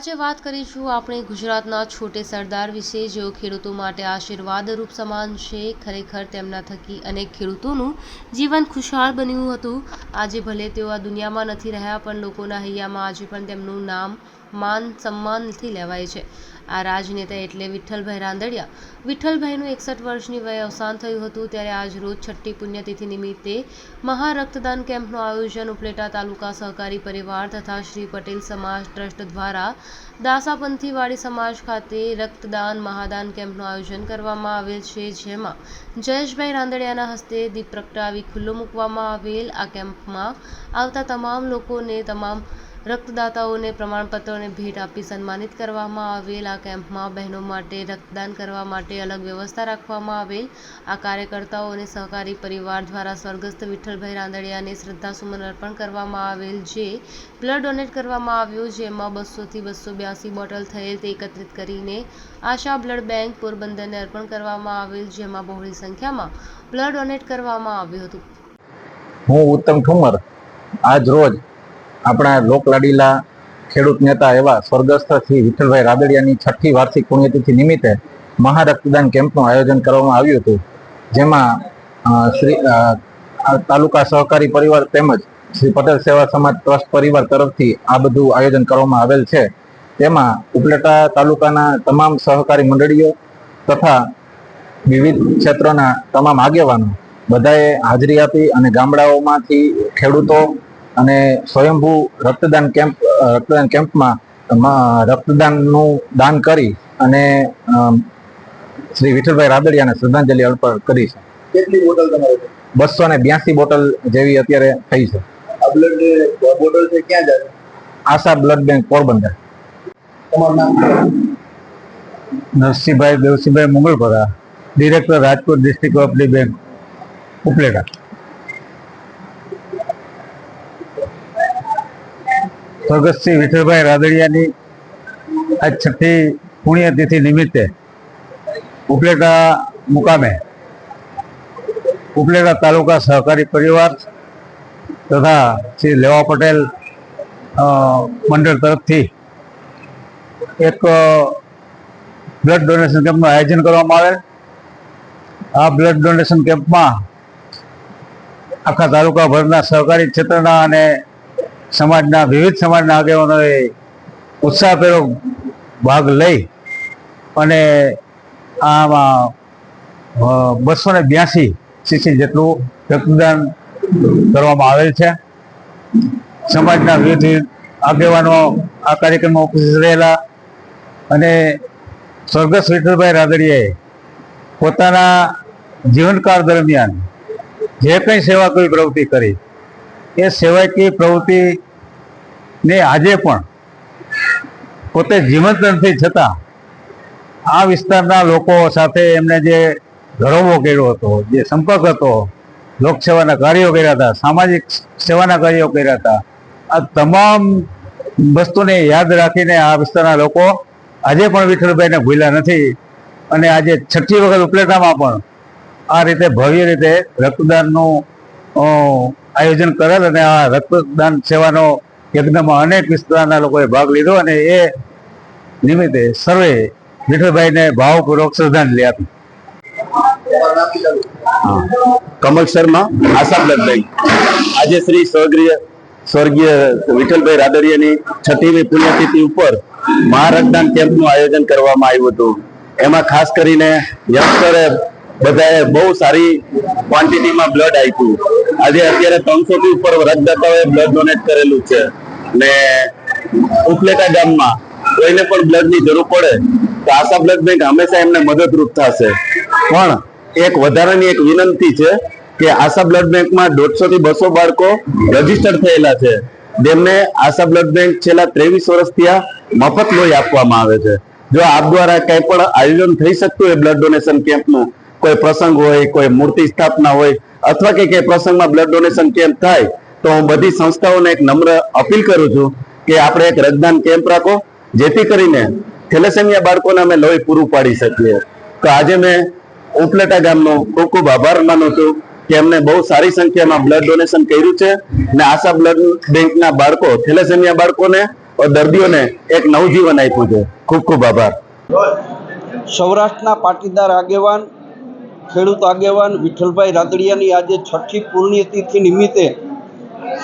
આજે વાત કરીશું આપણે ગુજરાતના છોટે સરદાર વિશે. જેઓ ખેડૂતો માટે આશીર્વાદરૂપ સમાન છે, ખરેખર તેમના થકી અનેક ખેડૂતોનું જીવન ખુશહાલ બન્યું હતું. આજે ભલે તેઓ આ દુનિયામાં નથી રહ્યા, પણ લોકોના હૈયામાં આજે પણ તેમનું નામ માન સન્માનથી લેવાય છે. આ રાજનેતા એટલે વિઠ્ઠલભાઈ રાંદડિયા. વિઠ્ઠલભાઈનું એકસઠ વર્ષની વયે અવસાન થયું હતું ત્યારે આજ રોજ છઠ્ઠી પુણ્યતિથિ નિમિત્તે મહા રક્તદાન કેમ્પનું આયોજન ઉપલેટા તાલુકા સહકારી પરિવાર તથા શ્રી પટેલ સમાજ ટ્રસ્ટ દ્વારા દાસાપંથીવાડી સમાજ ખાતે રક્તદાન મહાદાન કેમ્પનું આયોજન કરવામાં આવેલ છે. જેમાં જયેશભાઈ રાંદડિયાના હસ્તે દીપ પ્રગટાવી ખુલ્લો મૂકવામાં આવેલ આ કેમ્પમાં આવતા તમામ લોકોને તમામ રક્તદાતાઓને પ્રમાણપત્રોને ભેટ આપી સન્માનિત કરવામાં આવેલ. આ કેમ્પમાં બહેનો માટે રક્તદાન કરવા માટે અલગ વ્યવસ્થા રાખવામાં આવેલ. આ કાર્યકર્તાઓ અને સહકારી પરિવાર દ્વારા સ્વર્ગસ્થ વિઠ્ઠલભાઈ રાંદડિયાને શ્રદ્ધાસુમન અર્પણ કરવામાં આવેલ જે બ્લડ ડોનેટ કરવામાં આવ્યું, જેમાં બસોથી બસો બ્યાસી બોટલ થયેલ તે એકત્રિત કરીને આશા બ્લડ બેંક પોરબંદરને અર્પણ કરવામાં આવેલ, જેમાં બહોળી સંખ્યામાં બ્લડ ડોનેટ કરવામાં આવ્યું હતું. હું ઉત્તમ ઠુમર. આજ રોજ આપણા લોકલાડીલા ખેડૂત નેતા એવા સ્વર્ગસ્થ શ્રી વિઠ્ઠલભાઈ રાદડિયાની છઠ્ઠી વાર્ષિક પુણ્યતિથિ નિમિત્તે મહારક્તદાન કેમ્પનું આયોજન કરવામાં આવ્યું હતું. જેમાં શ્રી તાલુકા સહકારી પરિવાર તેમજ શ્રી પટેલ સેવા સમાજ ટ્રસ્ટ પરિવાર તરફથી આ બધું આયોજન કરવામાં આવેલ છે. તેમાં ઉપલેટા તાલુકાના તમામ સહકારી મંડળીઓ તથા વિવિધ ક્ષેત્રના તમામ આગેવાનો બધાએ હાજરી આપી અને ગામડાઓમાંથી ખેડૂતો અને સ્વયંભૂ રક્તદાન કેમ્પ રક્તદાન કેમ્પમાં રક્તદાનનું દાન કરી અને શ્રી વિઠ્ઠલભાઈ રાદડિયાને શ્રદ્ધાંજલિ અર્પણ કરી છે. કેટલી બોટલ તમારે બસો ને બ્યાસી બોટલ જેવી અત્યારે થઈ છે. આ બ્લડ બોટલ છે ક્યાં જાય? Asha blood bank Porbandar. તમારું નામ Narsinhbhai Devsinhbhai Mugalpara director Rajkot district cooperative bank Upleta. સ્વર્ગસ્થ વિઠ્ઠલભાઈ રાદડિયાની આજ છઠ્ઠી પુણ્યતિથિ નિમિત્તે ઉપલેટા મુકામે ઉપલેટા તાલુકા સહકારી પરિવાર તથા શ્રી લેવા પટેલ મંડળ તરફથી એક બ્લડ ડોનેશન કેમ્પનું આયોજન કરવામાં આવેલ. આ બ્લડ ડોનેશન કેમ્પમાં આખા તાલુકાભરના સહકારી ક્ષેત્રના અને સમાજના, વિવિધ સમાજના આગેવાનોએ ઉત્સાહપૂર્વક ભાગ લઈ અને આમાં બસો ને બ્યાસી સીસી જેટલું રક્તદાન કરવામાં આવેલ છે. સમાજના વિવિધ આગેવાનો આ કાર્યક્રમમાં ઉપસ્થિત રહેલા અને સ્વર્ગસ્થ વિઠ્ઠલભાઈ રાદડિયાએ પોતાના જીવનકાળ દરમિયાન જે કંઈ સેવા કોઈ પ્રવૃત્તિ કરી એ સેવાકીય પ્રવૃત્તિ ને આજે પણ પોતે જીવંત નથી છતાં આ વિસ્તારના લોકો સાથે એમને જે ઘરોવો કર્યો હતો, જે સંપર્ક હતો, લોકસેવાના કાર્યો કર્યા હતા, સામાજિક સેવાના કાર્યો કર્યા હતા, આ તમામ વસ્તુને યાદ રાખીને આ વિસ્તારના લોકો આજે પણ વિઠ્ઠલભાઈને ભૂલ્યા નથી અને આજે છઠ્ઠી વખત ઉપલેટામાં પણ આ રીતે ભવ્ય રીતે રક્તદાનનું આયોજન કરેલ અને આ રક્તદાન સેવાનો યજ્ઞમાં અનેક વિસ્તારના લોકોએ ભાગ લીધો અને એ નિમિત્તે સર્વે વિઠ્ઠલભાઈને ભાવપૂર્વક શ્રદ્ધાંજલિ આપી. કમલ શર્મા આશા બ્લડ આજે શ્રી સ્વર્ગીય સ્વર્ગીય વિઠ્ઠલભાઈ રાદડિયાની છઠ્ઠીમી પુણ્યતિથિ ઉપર મહારક્તદાન કેમ્પનું આયોજન કરવામાં આવ્યું હતું. એમાં ખાસ કરીને યંગસ્ટરે બધાએ બહુ સારી ક્વોન્ટિટીમાં બ્લડ આપ્યું. આજે અત્યારે ત્રણસો થી ઉપર રક્તદાતાઓએ બ્લડ ડોનેટ કરેલું છે. ને ઉપલેટા ગામમાં કોઈને પણ બ્લડની જરૂર પડે, તો આશા બ્લડ બેંક હંમેશા એમને મદદરૂપ થશે. પણ એક વધારાની એક વિનંતી છે કે આશા બ્લડ બેંકમાં દોઢસો થી બસો બાળકો રજિસ્ટર થયેલા છે. જેમને આશા બ્લડ બેંક છેલ્લા ત્રેવીસ વર્ષથી આ મફત લોહી આપવામાં આવે છે. જો આપ દ્વારા કંઈ પણ આયોજન થઈ શકતું હોય બ્લડ ડોનેશન કેમ્પનું કોઈ પ્રસંગ હોય, કોઈ મૂર્તિ સ્થાપના હોય અથવા કે કઈ પ્રસંગમાં બ્લડ ડોનેશન કેમ્પ થાય, તો હું બધી સંસ્થાઓને એક નમ્ર અપીલ કરું છું કે આપણે એક રક્તદાન કેમ્પ રાખો, જેથી કરીને થેલેસેમિયા બાળકોને અમે લોહી પૂરું પાડી શકીએ. તો આજે મેં ઉપલેટા ગામનો ખૂબ ખૂબ આભાર માનું છું કે એમને બહુ સારી સંખ્યામાં બ્લડ ડોનેશન કર્યું છે અને આશા બ્લડ બેંકના બાળકો, થેલેસેમિયા બાળકોને દર્દીઓને એક નવજીવન આપ્યું છે. ખૂબ ખૂબ આભાર. સૌરાષ્ટ્રના પાટીદાર આગેવાન ખેડૂત આગેવાન વિઠ્ઠલભાઈ રાદડિયાની આજે છઠ્ઠી પુણ્યતિથિ નિમિત્તે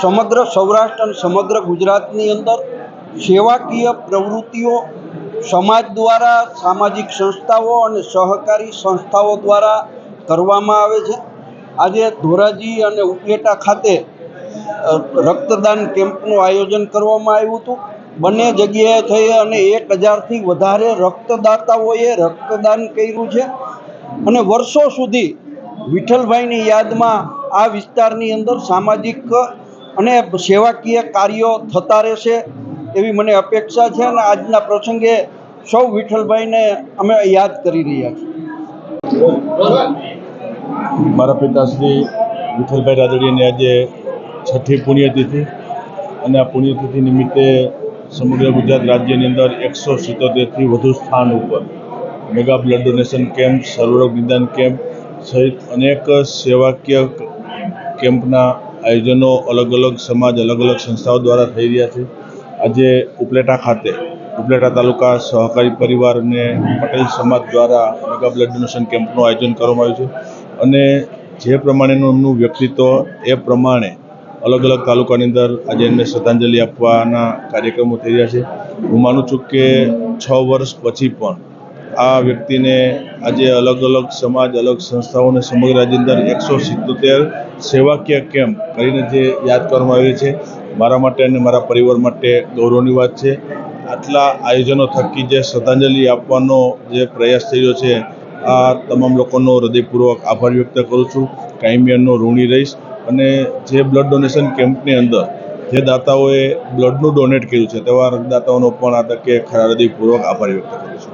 સમગ્ર સૌરાષ્ટ્ર અને સમગ્ર ગુજરાતની અંદર સેવાકીય પ્રવૃત્તિઓ સમાજ દ્વારા, સામાજિક સંસ્થાઓ અને સહકારી સંસ્થાઓ દ્વારા કરવામાં આવે છે. આજે ધોરાજી અને ઉપલેટા ખાતે રક્તદાન કેમ્પનું આયોજન કરવામાં આવ્યું હતું. બંને જગ્યાએ થઈ અને એક હજારથી વધારે રક્તદાતાઓએ રક્તદાન કર્યું છે. અને વર્ષો સુધી વિઠ્ઠલભાઈની યાદમાં આ વિસ્તારની અંદર સામાજિક અને સેવાકીય કાર્યો થતા રહેશે એવી મને અપેક્ષા છે અને આજના પ્રસંગે સૌ વિઠ્ઠલભાઈને અમે યાદ કરી રહ્યા છીએ. મારા પિતાશ્રી વિઠ્ઠલભાઈ રાદડિયાની આજે છઠ્ઠી પુણ્યતિથિ અને આ પુણ્યતિથિ નિમિત્તે સમગ્ર ગુજરાત રાજ્યની અંદર એકસો સિત્તોતેરથી વધુ સ્થાન ઉપર મેગા બ્લડ ડોનેશન કેમ્પ, સર્વરોગ નિદાન કેમ્પ સહિત અનેક સેવાકીય કેમ્પના આયોજનો અલગ અલગ સમાજ, અલગ અલગ સંસ્થાઓ દ્વારા થઈ રહ્યા છે. આજે ઉપલેટા ખાતે, ઉપલેટા તાલુકા સહકારી પરિવાર અને પટેલ સમાજ દ્વારા મેગા બ્લડ ડોનેશન કેમ્પનું આયોજન કરવામાં આવ્યું છે. અને જે પ્રમાણેનું એમનું વ્યક્તિત્વ એ પ્રમાણે અલગ અલગ તાલુકાની અંદર આજે એમને શ્રદ્ધાંજલિ આપવાના કાર્યક્રમો થઈ રહ્યા છે. હું માનું છું કે છ વર્ષ પછી પણ આ વ્યક્તિને આજે અલગ અલગ સમાજ, અલગ સંસ્થાઓને સમગ્ર રાજ્યની અંદર એકસો સિત્તોતેર સેવાકીય કેમ્પ કરીને જે યાદ કરવામાં આવી છે. મારા માટે અને મારા પરિવાર માટે ગૌરવની વાત છે. આટલા આયોજનો થકી જે શ્રદ્ધાંજલિ આપવાનો જે પ્રયાસ થયો છે, આ તમામ લોકોનો હૃદયપૂર્વક આભાર વ્યક્ત કરું છું. કાયમિયાનો ઋણી રહીશ અને જે બ્લડ ડોનેશન કેમ્પની અંદર જે દાતાઓએ બ્લડનું ડોનેટ કર્યું છે, તેવા દાતાઓનો પણ આ તકે ખરા હૃદયપૂર્વક આભાર વ્યક્ત કરું છું.